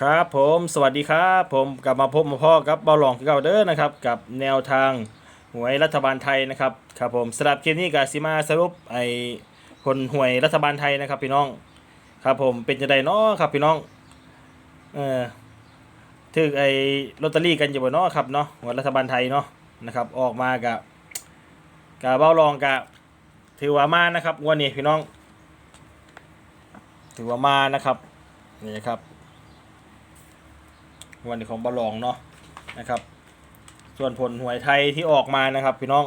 ครับผมสวัสดีครับ ผมกลับมาพบมาพ่อกับเบาหลองคือเก่าเด้อนะครับ กับแนวทางหวยรัฐบาลไทยนะครับครับผมสำหรับคลิปนี้กับซิมาสรุปไอ้ผลหวยรัฐบาลไทยนะครับ พี่น้องครับผมเป็นจะไดเนาะครับพี่น้องเออถือไอ้ลอตเตอรี่กันอยู่บ่เนาะครับเนาะหวยรัฐบาลไทยเนาะนะครับ ออกมากับกับเบาหลองกับถือว่ามานะครับวันนี้พี่น้อง ถือว่ามานะครับนี่ครับ วันนี้ของบอลลองเนาะนะครับ ส่วนผลหวยไทยที่ออกมานะครับ พี่น้อง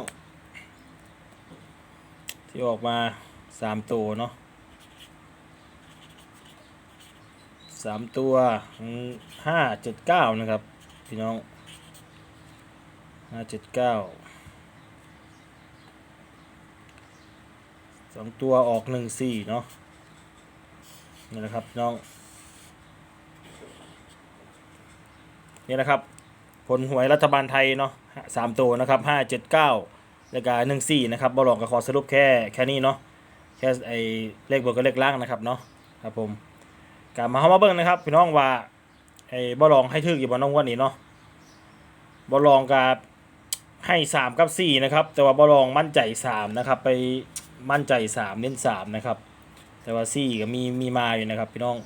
ที่ออกมาสามตัวเนาะสามตัวห้าเจ็ดเก้านะครับ พี่น้องห้าเจ็ดเก้าสองตัวออกหนึ่งสี่เนาะนี่นะครับ พี่น้อง นี่นะครับ ผลหวยรัฐบาลไทยเนาะสามตัวนะครับห้าเจ็ดเก้าแล้วก็หนึ่งสี่นะครับบอลองก็ขอสรุปแค่แค่นี้เนาะแค่ไอเลขบนกับเลขล่างนะครับเนาะครับผมกลับมาเข้ามาเบิ้งนะครับพี่น้องว่าไอ้บอลองให้ทึกอยู่บนน้องวันนี้เนาะบอลองกับให้สามกับสี่นะครับ แต่ว่าบอลองมั่นใจสามนะครับไปมั่นใจสามเน้นสามนะครับแต่ว่าสี่ก็มีมีมาอยู่นะครับพี่น้อง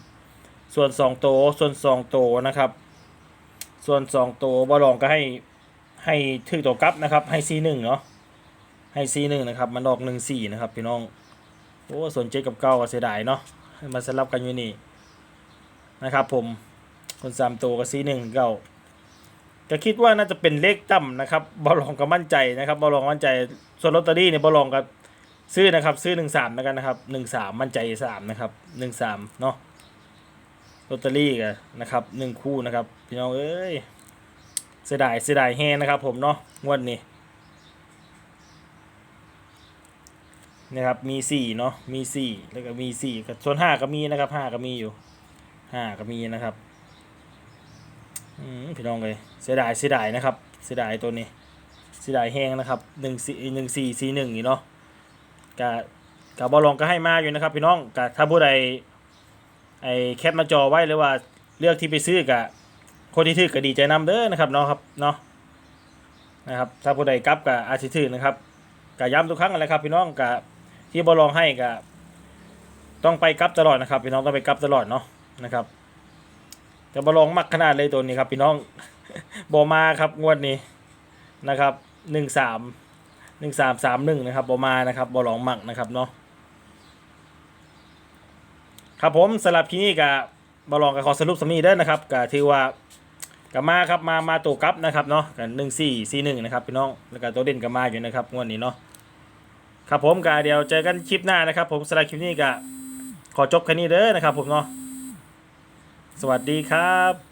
ส่วนสองโตส่วนสองโตนะครับ ส่วนสองตัวบอลองก็ให้ให้ถือตัวกลับนะครับ ให้ซีหนึ่งเนาะให้ซีหนึ่งนะครับ มันออกหนึ่งสี่นะครับพี่น้องโอ้ส่วนใจกับเก้าก็เสียดายเนาะให้มันสลับกันอยู่นี่นะครับ ผมคนสามตัวกับซีหนึ่งเก้าก็คิดว่าน่าจะเป็นเลขต่ำนะครับบอลองก็มั่นใจนะครับบอลองมั่นใจส่วนลอตเตอรี่เนี่ยบอลองก็ซื้อนะครับ ซื้อหนึ่งสามแล้วกันนะครับหนึ่งสามมั่นใจสามนะครับหนึ่งสามเนาะ ลอตเตอรี่กันนะครับหนึ่งคู่นะครับ พี่น้องเอ้ยเสียดายเสียดายแฮงนะครับผมเนาะงวดนี้นะครับมีสี่เนาะมีสี่แล้วก็มีสี่กับส่วนห้าก็มีนะครับห้าก็มีอยู่ห้าก็มีนะครับอืมพี่น้องเลยเสียดายเสียดายนะครับเสียดายตัวนี้เสียดายแห้งนะครับหนึ่งสี่หนึ่งสี่สี่หนึ่งนี่เนาะกะกับบอลลองก็ให้มาอยู่นะครับ พี่น้องกะถ้าผู้ใด ไอ้แคปมาจอไว้หรือว่าเลือกที่ไปซื้อกับคนที่ถือก็ดีใจนำเด้อนะครับเนาะครับเนาะนะครับถ้าผู้ใดกลับกับอาชิถือนะครับกะย้ำทุกครั้งอะไรครับพี่น้องกะที่บอลองให้กะต้องไปกลับตลอดนะครับพี่น้องต้องไปกลับตลอดเนาะนะครับแต่บอลองมักขนาดเลยตัวนี้ครับ พี่น้องบอมาครับงวดนี้นะครับหนึ่งสามหนึ่งสามสามหนึ่งนะครับบอมานะครับบอลองมักนะครับเนาะ ครับผมสำหรับที่นี่กับบอลองกับขอสรุปสมีเด้อนะครับก็ถือว่ากับมาครับมามาตัวกับนะครับเนาะกันหนึ่งสี่สี่หนึ่งนะครับพี่น้องแล้วก็ตัวเด่นกับมาอยู่นะครับงวดนี้เนาะครับผมก็เดี๋ยวเจอกันคลิปหน้านะครับ ผมสำหรับคลิปนี้ก็ขอจบแค่นี้เด้อนะครับ ผมเนาะสวัสดีครับ